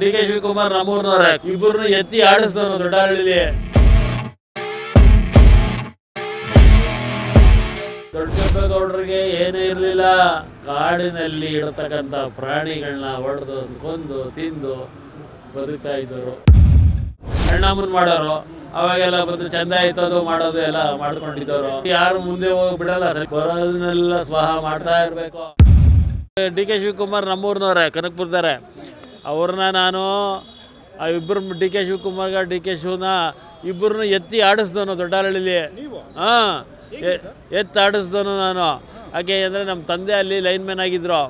D K Shivakumar ನಮ್ಮೂರ್ನವ್ರೆ ಇಬ್ಬರನ್ನು ಎತ್ತಿ ಆಡಿಸ್ತಾರ ದೊಡ್ಡಹಳ್ಳಿಲಿ. ದೊಡ್ಡಪ್ಪಗೌಡರಿಗೆ ಏನೇ ಇರಲಿಲ್ಲ, ಕಾಡಿನಲ್ಲಿ ಇಡತಕ್ಕಂಥ ಪ್ರಾಣಿಗಳನ್ನ ಹೊಡೆದು, ಕೊಂದು, ತಿಂದು ಬದುಕ್ತಾ ಇದ್ದರು. ಅಣ್ಣಮ್ಮನ್ ಮಾಡೋರು, ಅವಾಗೆಲ್ಲ ಬಂದು ಚಂದ ಎತ್ತೋದು ಮಾಡೋದು ಎಲ್ಲ ಮಾಡ್ಕೊಂಡಿದ್ದವರು. ಯಾರು ಮುಂದೆ ಹೋಗಿ ಬಿಡಲ್ಲ ಬರೋದನ್ನೆಲ್ಲ ಸ್ವಹ ಮಾಡ್ತಾ ಇರಬೇಕು. ಡಿ ಕೆ ಶಿವಕುಮಾರ್ ನಮ್ಮೂರ್ನವ್ರೆ ಕನಕಪುರದವ್ರೆ ಅವ್ರನ್ನ ನಾನು ಆ ಇಬ್ಬರು ಡಿ ಕೆ ಶಿವಕುಮಾರ್ಗ ಡಿ ಕೆ ಶಿವನ ಇಬ್ಬರನ್ನು ಎತ್ತಿ ಆಡಿಸ್ದನು ದೊಡ್ಡಹಳ್ಳಿಲಿ. ಹಾಂ. ಎತ್ತಿ ಆಡಿಸ್ದನು ನಾನು. ಯಾಕೆ ಅಂದರೆ ನಮ್ಮ ತಂದೆ ಅಲ್ಲಿ ಲೈನ್ ಮ್ಯಾನ್ ಆಗಿದ್ದರು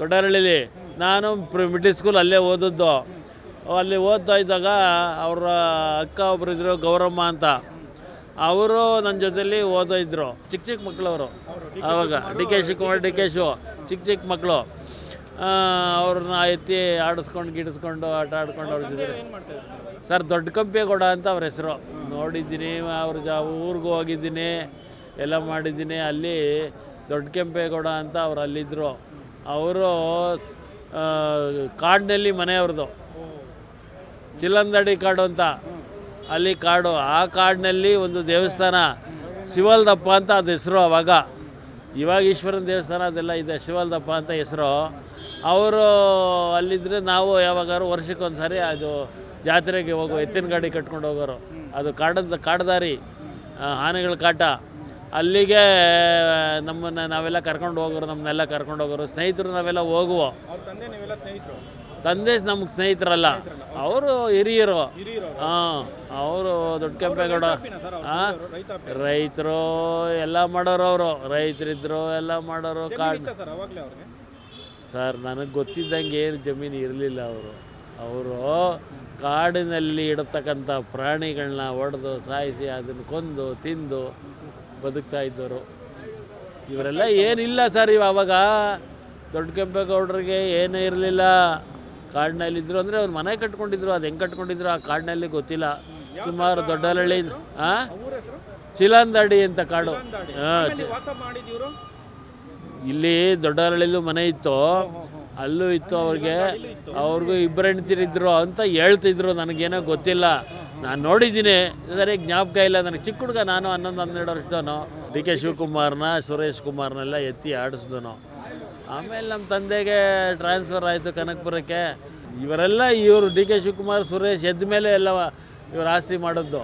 ದೊಡ್ಡಹಳ್ಳಿಲಿ. ನಾನು ಪ್ರಿ ಮಿಡ್ಲ್ ಸ್ಕೂಲ್ ಅಲ್ಲೇ ಓದಿದ್ದು. ಅಲ್ಲಿ ಓದ್ತಾ ಇದ್ದಾಗ ಅವರ ಅಕ್ಕ ಒಬ್ಬರು ಇದ್ರು ಗೌರಮ್ಮ ಅಂತ. ಅವರು ನನ್ನ ಜೊತೆಯಲ್ಲಿ ಓದೋ ಇದ್ರು. ಚಿಕ್ಕ ಚಿಕ್ಕ ಮಕ್ಕಳವರು ಆವಾಗ D K Shivakumar D K Shiva. ಚಿಕ್ಕ ಚಿಕ್ಕ ಮಕ್ಕಳು ಅವ್ರನ್ನ ಎತ್ತಿ ಆಡಿಸ್ಕೊಂಡು ಗಿಡಿಸ್ಕೊಂಡು ಆಟ ಆಡ್ಕೊಂಡು ಅವ್ರ ಜೊತೆ ಸರ್ ದೊಡ್ಡ ಕಂಪೇಗೌಡ ಅಂತ ಅವ್ರ ಹೆಸರು. ನೋಡಿದ್ದೀನಿ, ಅವ್ರ ಜ, ಊರಿಗೂ ಹೋಗಿದ್ದೀನಿ, ಎಲ್ಲ ಮಾಡಿದ್ದೀನಿ. ಅಲ್ಲಿ ದೊಡ್ಡ ಕೆಂಪೇಗೌಡ ಅಂತ ಅವ್ರು ಅಲ್ಲಿದ್ದರು ಅವರು ಕಾಡಿನಲ್ಲಿ ಮನೆಯವ್ರದ್ದು ಚಿಲ್ಲಂದಡಿ ಕಾಡು ಅಂತ. ಅಲ್ಲಿ ಕಾಡು. ಆ ಕಾಡಿನಲ್ಲಿ ಒಂದು ದೇವಸ್ಥಾನ. ಶಿವಲ್ದಪ್ಪ ಅಂತ ಅದು ಹೆಸರು ಅವಾಗ. ಇವಾಗ ಈಶ್ವರನ ದೇವಸ್ಥಾನ ಅದೆಲ್ಲ ಇದೆ. ಶಿವಲ್ದಪ್ಪ ಅಂತ ಹೆಸರು. ಅವರು ಅಲ್ಲಿದ್ದರೆ ನಾವು ಯಾವಾಗಾರು ವರ್ಷಕ್ಕೊಂದು ಸಾರಿ ಅದು ಜಾತ್ರೆಗೆ ಹೋಗೋ ಎತ್ತಿನ ಗಾಡಿ ಕಟ್ಕೊಂಡು ಹೋಗೋರು. ಅದು ಕಾಡದ ಕಾಡದಾರಿ ಆನೆಗಳ ಕಾಟ. ಅಲ್ಲಿಗೆ ನಮ್ಮನ್ನು ನಾವೆಲ್ಲ ಕರ್ಕೊಂಡು ಹೋಗೋರು ನಮ್ಮನ್ನೆಲ್ಲ ಕರ್ಕೊಂಡು ಹೋಗೋರು. ಸ್ನೇಹಿತರು ನಾವೆಲ್ಲ ಹೋಗುವ. ತಂದೆ ನಮ್ಗೆ ಸ್ನೇಹಿತರಲ್ಲ. ಅವರು ಹಿರಿಯರು. ಹಾಂ ಅವರು ದೊಡ್ಡ ಕೆಂಪೇಗೌಡ ಹಾಂ ರೈತರು ಎಲ್ಲ ಮಾಡೋರು ಅವರು. ರೈತರಿದ್ರು ಎಲ್ಲ ಮಾಡೋರು ಕಾಡು ಸರ್ ನನಗೆ ಗೊತ್ತಿದ್ದಂಗೆ ಏನು ಜಮೀನು ಇರಲಿಲ್ಲ ಅವರು. ಅವರು ಕಾಡಿನಲ್ಲಿ ಇಡತಕ್ಕಂಥ ಪ್ರಾಣಿಗಳನ್ನ ಹೊಡೆದು ಸಾಯಿಸಿ ಅದನ್ನು ಕೊಂದು ತಿಂದು ಬದುಕ್ತಾ ಇದ್ದರು. ಇವರೆಲ್ಲ ಏನಿಲ್ಲ ಸರ್ ಇವ ಅವಾಗ ದೊಡ್ಡ ಕೆಂಪೇಗೌಡರಿಗೆ ಏನೂ ಇರಲಿಲ್ಲ. ಕಾಡಿನಲ್ಲಿದ್ದರು ಅಂದರೆ ಅವ್ರು ಮನೆ ಕಟ್ಕೊಂಡಿದ್ರು. ಅದು ಹೆಂಗೆ ಕಟ್ಕೊಂಡಿದ್ರು ಆ ಕಾಡಿನಲ್ಲಿ ಗೊತ್ತಿಲ್ಲ. ಸುಮಾರು ದೊಡ್ಡಲಳ್ಳಿ ಹಾಂ ಚಿಲಂದಡಿ ಅಂತ ಕಾಡು. ಹಾಂ ಇಲ್ಲಿ ದೊಡ್ಡರಳ್ಳಿಲೂ ಮನೆ ಇತ್ತು. ಅಲ್ಲೂ ಇತ್ತು ಅವ್ರಿಗೆ. ಅವ್ರಿಗೂ ಇಬ್ಬರು ಹೆಣ್ತಿರಿದ್ರು ಅಂತ ಹೇಳ್ತಿದ್ರು. ನನಗೇನೋ ಗೊತ್ತಿಲ್ಲ. ನಾನು ನೋಡಿದ್ದೀನಿ. ಸರಿ, ಜ್ಞಾಪಕ ಇಲ್ಲ. ನನಗೆ ಚಿಕ್ಕ ಹುಡುಗ ನಾನು ಹನ್ನೊಂದು, ಹನ್ನೆರಡು ವರ್ಷದವನು. ಡಿ ಕೆ ಶಿವಕುಮಾರ್ನ, ಸುರೇಶ್ ಕುಮಾರ್ನೆಲ್ಲ ಎತ್ತಿ ಆಡಿಸಿದನು ಆಮೇಲೆ ನಮ್ಮ ತಂದೆಗೆ ಟ್ರಾನ್ಸ್ಫರ್ ಆಯಿತು ಕನಕಪುರಕ್ಕೆ. ಇವರೆಲ್ಲ ಇವರು ಡಿ ಕೆ ಶಿವಕುಮಾರ್, ಸುರೇಶ್ ಎದ್ದ ಮೇಲೆ ಎಲ್ಲ ಇವ್ರು ಆಸ್ತಿ ಮಾಡಿದ್ದು.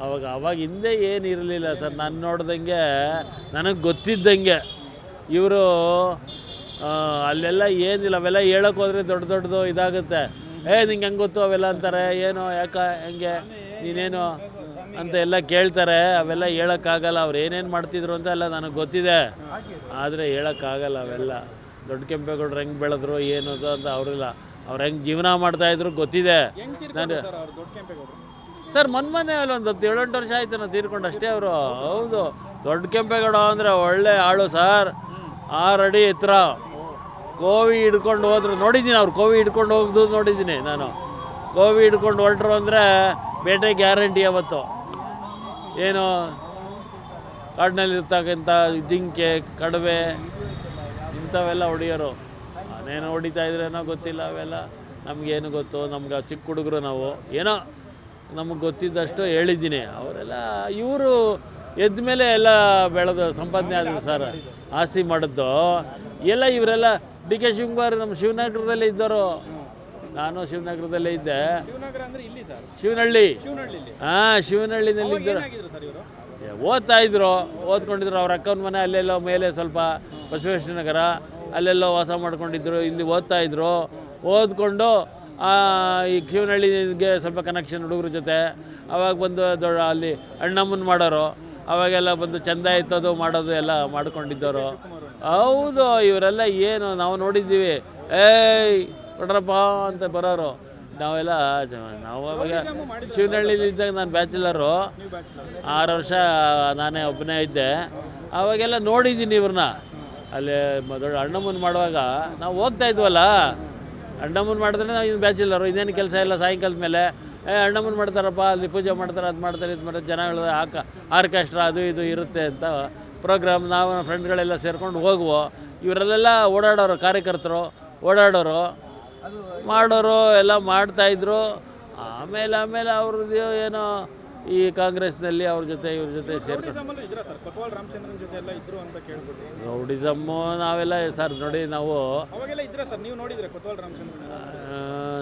ಅವಾಗ ಅವಾಗ ಹಿಂದೆ ಏನು ಇರಲಿಲ್ಲ ಸರ್. ನಾನು ನೋಡ್ದಂಗೆ, ನನಗೆ ಗೊತ್ತಿದ್ದಂಗೆ. ಇವರು ಅಲ್ಲೆಲ್ಲ ಏನಿಲ್ಲ, ಅವೆಲ್ಲ ಹೇಳೋಕೆ ಹೋದ್ರೆ ದೊಡ್ಡ ದೊಡ್ಡದು ಇದಾಗುತ್ತೆ. ಏ, ನಿಂಗೆ ಹೆಂಗೆ ಗೊತ್ತು ಅವೆಲ್ಲ ಅಂತಾರೆ, ಏನು, ಯಾಕ, ಹೆಂಗೆ, ನೀನೇನು ಅಂತ ಎಲ್ಲ ಕೇಳ್ತಾರೆ. ಅವೆಲ್ಲ ಹೇಳೋಕ್ಕಾಗಲ್ಲ ಅವ್ರು ಏನೇನು ಮಾಡ್ತಿದ್ರು ಅಂತ ಎಲ್ಲ ನನಗೆ ಗೊತ್ತಿದೆ. ಆದರೆ ಹೇಳೋಕ್ಕಾಗಲ್ಲ ಅವೆಲ್ಲ. ದೊಡ್ಡ ಕೆಂಪೇಗೌಡರು ಹೆಂಗೆ ಬೆಳೆದ್ರು ಏನು ಅಂತ ಅವರಿಲ್ಲ. ಅವ್ರು ಹೆಂಗೆ ಜೀವನ ಮಾಡ್ತಾಯಿದ್ರು ಗೊತ್ತಿದೆ. ನಾನು ಸರ್ ಮೊನ್ನೆ ಅಲ್ಲಿ ಒಂದು ಹತ್ತು ಏಳೆಂಟು ವರ್ಷ ಆಯ್ತು, ನಾನು ತೀರ್ಕೊಂಡು ಅಷ್ಟೇ ಅವರು. ಹೌದು, ದೊಡ್ಡ ಕೆಂಪೇಗೌಡ ಅಂದರೆ ಒಳ್ಳೆ ಆಳು ಸರ್. ಆರು ಅಡಿ ಎತ್ತರ. ಕೋವಿ ಹಿಡ್ಕೊಂಡು ಹೋದ್ರು. ನೋಡಿದ್ದೀನಿ ಅವ್ರು, ಕೋವಿ ಹಿಡ್ಕೊಂಡು ಹೋಗ್ದು ನೋಡಿದ್ದೀನಿ ನಾನು. ಕೋವಿ ಹಿಡ್ಕೊಂಡು ಹೊರಟ್ರು ಅಂದರೆ ಬೇಟೆ ಗ್ಯಾರಂಟಿ ಅವತ್ತು ಏನು? ಕಾಡಿನಲ್ಲಿ ಇರ್ತಕ್ಕಂಥ ಜಿಂಕೆ, ಕಡವೆ, ಇಂಥವೆಲ್ಲ ಹೊಡೆಯೋರು. ನಾನೇನು ಹೊಡಿತಾ ಇದ್ರೇನೋ ಗೊತ್ತಿಲ್ಲ ಅವೆಲ್ಲ. ನಮಗೇನು ಗೊತ್ತು? ನಮ್ಗೆ ಚಿಕ್ಕ ಹುಡುಗರು ನಾವು. ಏನೋ ನಮಗೆ ಗೊತ್ತಿದ್ದಷ್ಟು ಹೇಳಿದ್ದೀನಿ. ಅವರೆಲ್ಲ ಇವರು ಎದ್ದ ಮೇಲೆ ಎಲ್ಲ ಬೆಳೆದು ಸಂಪಾದನೆ ಆದರು ಸರ್. ಆಸ್ತಿ ಮಾಡಿದ್ದು. ಎಲ್ಲ ಇವರೆಲ್ಲ ಡಿ ಕೆ ಶಿವಕುಮಾರ್ ನಮ್ಮ ಶಿವನಗರದಲ್ಲೇ ಇದ್ದವರು. ನಾನು ಶಿವನಗರದಲ್ಲೇ ಇದ್ದೆ. ಶಿವನಹಳ್ಳಿ. ಹಾಂ ಶಿವನಹಳ್ಳಿನಲ್ಲಿ ಇದ್ದರು. ಓದ್ತಾ ಇದ್ರು. ಓದ್ಕೊಂಡಿದ್ರು. ಅವ್ರ ಅಕ್ಕನ ಮನೆ ಅಲ್ಲೆಲ್ಲೋ ಮೇಲೆ ಸ್ವಲ್ಪ ಬಸವೇಶ್ವರ ನಗರ ಅಲ್ಲೆಲ್ಲೋ ವಾಸ ಮಾಡ್ಕೊಂಡಿದ್ರು. ಇಲ್ಲಿ ಓದ್ತಾ ಇದ್ರು. ಓದ್ಕೊಂಡು ಆ, ಈ ಶಿವನಹಳ್ಳಿಗೆ ಸ್ವಲ್ಪ ಕನೆಕ್ಷನ್ ಹುಡುಗರ ಜೊತೆ. ಅವಾಗ ಬಂದು ದೊಡ್ಡ ಅಲ್ಲಿ ಅಣ್ಣಮ್ಮನ ಮಾಡೋರು. ಅವಾಗೆಲ್ಲ ಬಂದು ಚಂದ ಎತ್ತೋದು ಮಾಡೋದು ಎಲ್ಲ ಮಾಡ್ಕೊಂಡಿದ್ದವರು. ಹೌದು, ಇವರೆಲ್ಲ ಏನು ನಾವು ನೋಡಿದ್ದೀವಿ. ಏಯ್, ಕೊಡ್ರಪ್ಪ ಅಂತ ಬರೋರು. ನಾವೆಲ್ಲ ನಾವು ಅವಾಗ ಶಿವನಹಳ್ಳಿಲಿ ಇದ್ದಾಗ ನಾನು ಬ್ಯಾಚುಲರು. ಆರು ವರ್ಷ ನಾನೇ ಒಬ್ಬನೇ ಇದ್ದೆ. ಅವಾಗೆಲ್ಲ ನೋಡಿದ್ದೀನಿ ಇವ್ರನ್ನ. ಅಲ್ಲಿ ದೊಡ್ಡ ಅಣ್ಣಮ್ಮನ ಮಾಡುವಾಗ ನಾವು ಹೋಗ್ತಾ ಇದ್ವಲ್ಲ. ಅಣ್ಣಮ್ಮನ ಮಾಡಿದ್ರೆ ನಾವು ಇನ್ನು ಬ್ಯಾಚುಲರು. ಇನ್ನೇನು ಕೆಲಸ ಇಲ್ಲ ಸಾಯಂಕಾಲದ ಮೇಲೆ. ಅಣ್ಣಮ್ಮನ ಮಾಡ್ತಾರಪ್ಪ ಅಲ್ಲಿ ಪೂಜೆ ಮಾಡ್ತಾರೆ ಅದು ಮಾಡ್ತಾರೆ ಇದು ಮಾಡ್ತಾರೆ ಜನಗಳು ಆಕ ಆರ್ಕೆಸ್ಟ್ರಾ ಅದು ಇದು ಇರುತ್ತೆ ಅಂತ ಪ್ರೋಗ್ರಾಮ್ ನಾವು ಫ್ರೆಂಡ್ಗಳೆಲ್ಲ ಸೇರ್ಕೊಂಡು ಹೋಗುವ ಇವರಲ್ಲೆಲ್ಲ ಓಡಾಡೋರು ಕಾರ್ಯಕರ್ತರು ಓಡಾಡೋರು ಮಾಡೋರು ಎಲ್ಲ ಮಾಡ್ತಾಯಿದ್ರು ಆಮೇಲೆ ಆಮೇಲೆ ಅವ್ರದ್ದು ಏನೋ ಈ ಕಾಂಗ್ರೆಸ್ನಲ್ಲಿ ಅವ್ರ ಜೊತೆ ಇವ್ರ ಜೊತೆ ಸೇರ್ಕೊಂಡು. ರೌಡಿಸಮ್ಮು ನಾವೆಲ್ಲ ಸರ್ ನೋಡಿ ನಾವು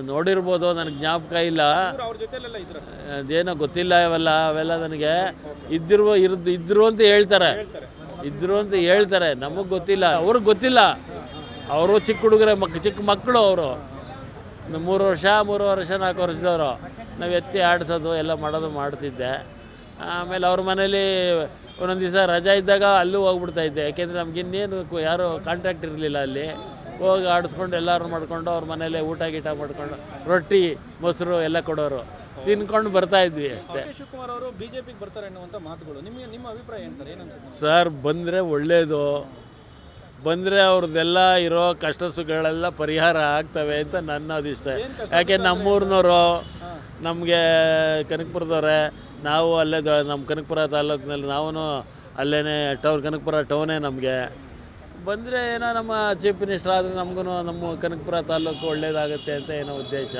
ನೋಡಿರ್ಬೋದು, ನನಗೆ ಜ್ಞಾಪಕ ಇಲ್ಲ. ಅದೇನೋ ಗೊತ್ತಿಲ್ಲ ಇವೆಲ್ಲ, ಅವೆಲ್ಲ ನನಗೆ ಇದ್ದಿರುವ, ಇರ್ದು, ಇದ್ರು ಅಂತ ಹೇಳ್ತಾರೆ. ಇದ್ರು ಅಂತ ಹೇಳ್ತಾರೆ, ನಮಗೆ ಗೊತ್ತಿಲ್ಲ. ಅವ್ರಿಗೆ ಗೊತ್ತಿಲ್ಲ. ಅವರು ಚಿಕ್ಕ ಹುಡುಗರೇ ಮಕ್, ಚಿಕ್ಕ ಮಕ್ಕಳು ಅವರು. ಮೂರು ವರ್ಷ ಮೂರು ವರ್ಷ, ನಾಲ್ಕು ವರ್ಷದವರು. ನಾವು ಎತ್ತಿ ಆಡಿಸೋದು, ಎಲ್ಲ ಮಾಡೋದು ಮಾಡ್ತಿದ್ದೆ. ಆಮೇಲೆ ಅವ್ರ ಮನೇಲಿ ಒಂದೊಂದು ದಿವಸ ರಜಾ ಇದ್ದಾಗ ಅಲ್ಲೂ ಹೋಗ್ಬಿಡ್ತಾ ಇದ್ದೆ. ಯಾಕೆಂದರೆ ನಮ್ಗೆ ಯಾರೂ ಕು- ಯಾರು ಕಾಂಟ್ಯಾಕ್ಟ್ ಇರಲಿಲ್ಲ ಅಲ್ಲಿ. ಹೋಗಿ ಆಡಿಸ್ಕೊಂಡು ಎಲ್ಲರೂ ಮಾಡ್ಕೊಂಡು ಅವ್ರ ಮನೇಲೆ ಊಟ ಗೀಟ ಮಾಡ್ಕೊಂಡು ರೊಟ್ಟಿ ಮೊಸರು ಎಲ್ಲ ಕೊಡೋರು. ತಿನ್ಕೊಂಡು ಬರ್ತಾ ಇದ್ವಿ ಅಷ್ಟೇ. ಕೆ ಶಿವಕುಮಾರ್ ಅವರು ಬಿಜೆಪಿಗೆ ಬರ್ತಾರೆ ಅನ್ನುವಂಥ ಮಾತುಗಳು. ನಿಮಗೆ ನಿಮ್ಮ ಅಭಿಪ್ರಾಯ ಏನು ಸರ್? ಏನು ಸರ್ ಬಂದರೆ ಒಳ್ಳೆಯದು ಬಂದರೆ ಅವ್ರದ್ದೆಲ್ಲ ಇರೋ ಕಷ್ಟ ಸುಖಗಳೆಲ್ಲ ಪರಿಹಾರ ಆಗ್ತವೆ ಅಂತ ನನ್ನ ಅದಿಷ್ಟ. ಯಾಕೆ ನಮ್ಮೂರಿನವರು ನಮಗೆ ಕನಕಪುರದವ್ರೆ ನಾವು ಅಲ್ಲೇ ದ- ನಮ್ಮ ಕನಕಪುರ ತಾಲೂಕಿನಲ್ಲಿ ನಾವು ಅಲ್ಲೇ ಟೌನ್ ಕನಕಪುರ ಟೌನೇ ನಮಗೆ. ಬಂದರೆ ಏನೋ ನಮ್ಮ ಚೀಫ್ ಮಿನಿಸ್ಟರ್ ಆದರೆ ನಮಗೂ ನಮ್ಮ ಕನಕಪುರ ತಾಲೂಕು ಒಳ್ಳೇದಾಗುತ್ತೆ ಅಂತ ಏನೋ ಉದ್ದೇಶ.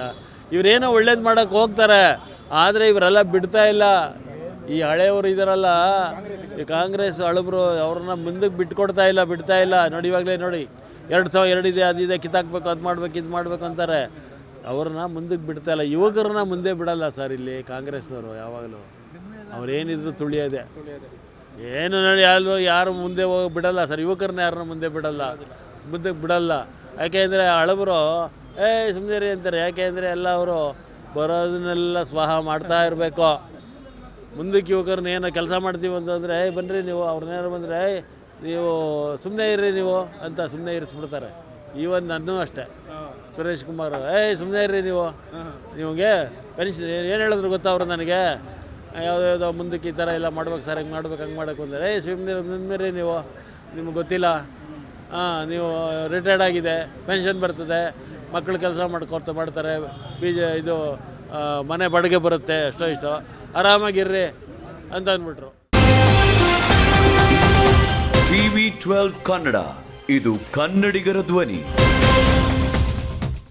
ಇವರೇನೋ ಒಳ್ಳೇದು ಮಾಡೋಕ್ಕೆ ಹೋಗ್ತಾರೆ, ಆದರೆ ಇವರೆಲ್ಲ ಬಿಡ್ತಾ ಇಲ್ಲ. ಈ ಹಳೆಯವರು ಇದಾರಲ್ಲ, ಈ ಕಾಂಗ್ರೆಸ್ ಹಳಬ್ರು ಅವ್ರನ್ನ ಮುಂದಕ್ಕೆ ಬಿಟ್ಕೊಡ್ತಾ ಇಲ್ಲ, ಬಿಡ್ತಾ ಇಲ್ಲ. ನೋಡಿ ಇವಾಗಲೇ ನೋಡಿ, ಎರಡು ಸಾವಿರ ಎರಡಿದೆ ಅದಿದೆ ಕಿತ್ತಾಕ್ಬೇಕು, ಅದು ಮಾಡ್ಬೇಕು, ಇದು ಮಾಡ್ಬೇಕು ಅಂತಾರೆ. ಅವ್ರನ್ನ ಮುಂದಕ್ಕೆ ಬಿಡ್ತಾ ಇಲ್ಲ. ಯುವಕರನ್ನ ಮುಂದೆ ಬಿಡಲ್ಲ ಸರ್ ಇಲ್ಲಿ ಕಾಂಗ್ರೆಸ್ನವರು ಯಾವಾಗಲೂ. ಅವ್ರೇನಿದ್ರು ತುಳಿಯೋದೆ. ಏನು ನೋಡಿ ಯಾರು ಯಾರು ಮುಂದೆ ಹೋಗಿ ಬಿಡಲ್ಲ ಸರ್. ಯುವಕರನ್ನ ಯಾರನ್ನ ಮುಂದೆ ಬಿಡಲ್ಲ? ಮುಂದೆ ಬಿಡಲ್ಲ. ಯಾಕೆಂದರೆ ಹಳಬರು ಏ ಸುಮ್ಮನೆ ರೀ ಅಂತಾರೆ. ಯಾಕೆ ಅಂದರೆ ಎಲ್ಲ ಅವರು ಬರೋದನ್ನೆಲ್ಲ ಸ್ವಾಹ ಮಾಡ್ತಾ ಇರಬೇಕು. ಮುಂದಕ್ಕೆ ಯುವಕರನ್ನ ಏನೋ ಕೆಲಸ ಮಾಡ್ತೀವಿ ಅಂತಂದರೆ ಏಯ್ ಬನ್ನಿರಿ ನೀವು ಅವ್ರನ್ನೇನೋ ಬಂದರೆ ಏಯ್ ನೀವು ಸುಮ್ಮನೆ ಇರ್ರಿ ನೀವು ಅಂತ ಸುಮ್ಮನೆ ಇರಿಸ್ಬಿಡ್ತಾರೆ. ಈವನ್ ನನ್ನೂ ಅಷ್ಟೇ. ಸುರೇಶ್ ಕುಮಾರ್ ಏಯ್ ಸುಮ್ಮನೆ ಇರ್ರಿ ನೀವು. ನಿಮಗೆ ಪೆನ್ಷನ್ ಏನು ಹೇಳಿದ್ರು ಗೊತ್ತಾ ಅವರು ನನಗೆ? ಯಾವುದೋ ಯಾವುದೋ ಮುಂದಕ್ಕೆ ಈ ಥರ ಎಲ್ಲ ಮಾಡ್ಬೇಕು ಸರ್, ಹಂಗೆ ಮಾಡ್ಬೇಕು, ಹಂಗೆ ಮಾಡಬೇಕು ಅಂದರೆ ಏಯ್ ಸ್ವಿಮ್ ನಿಂದ್ಮೇರಿ ನೀವು. ನಿಮ್ಗೆ ಗೊತ್ತಿಲ್ಲ. ಹಾಂ, ನೀವು ರಿಟೈರ್ಡ್ ಆಗಿದೆ ಪೆನ್ಷನ್ ಬರ್ತದೆ ಮಕ್ಕಳು ಕೆಲಸ ಮಾಡ್ಕೊತ ಮಾಡ್ತಾರೆ, ಬೀಜ ಇದು ಮನೆ ಬಾಡಿಗೆ ಬರುತ್ತೆ, ಎಷ್ಟೋ ಇಷ್ಟೋ ಆರಾಮಾಗಿರ್ರಿ ಅಂತ ಅಂದ್ಬಿಟ್ರು. ಟಿವಿ ಟ್ವೆಲ್ವ್ ಕನ್ನಡ, ಇದು ಕನ್ನಡಿಗರ ಧ್ವನಿ.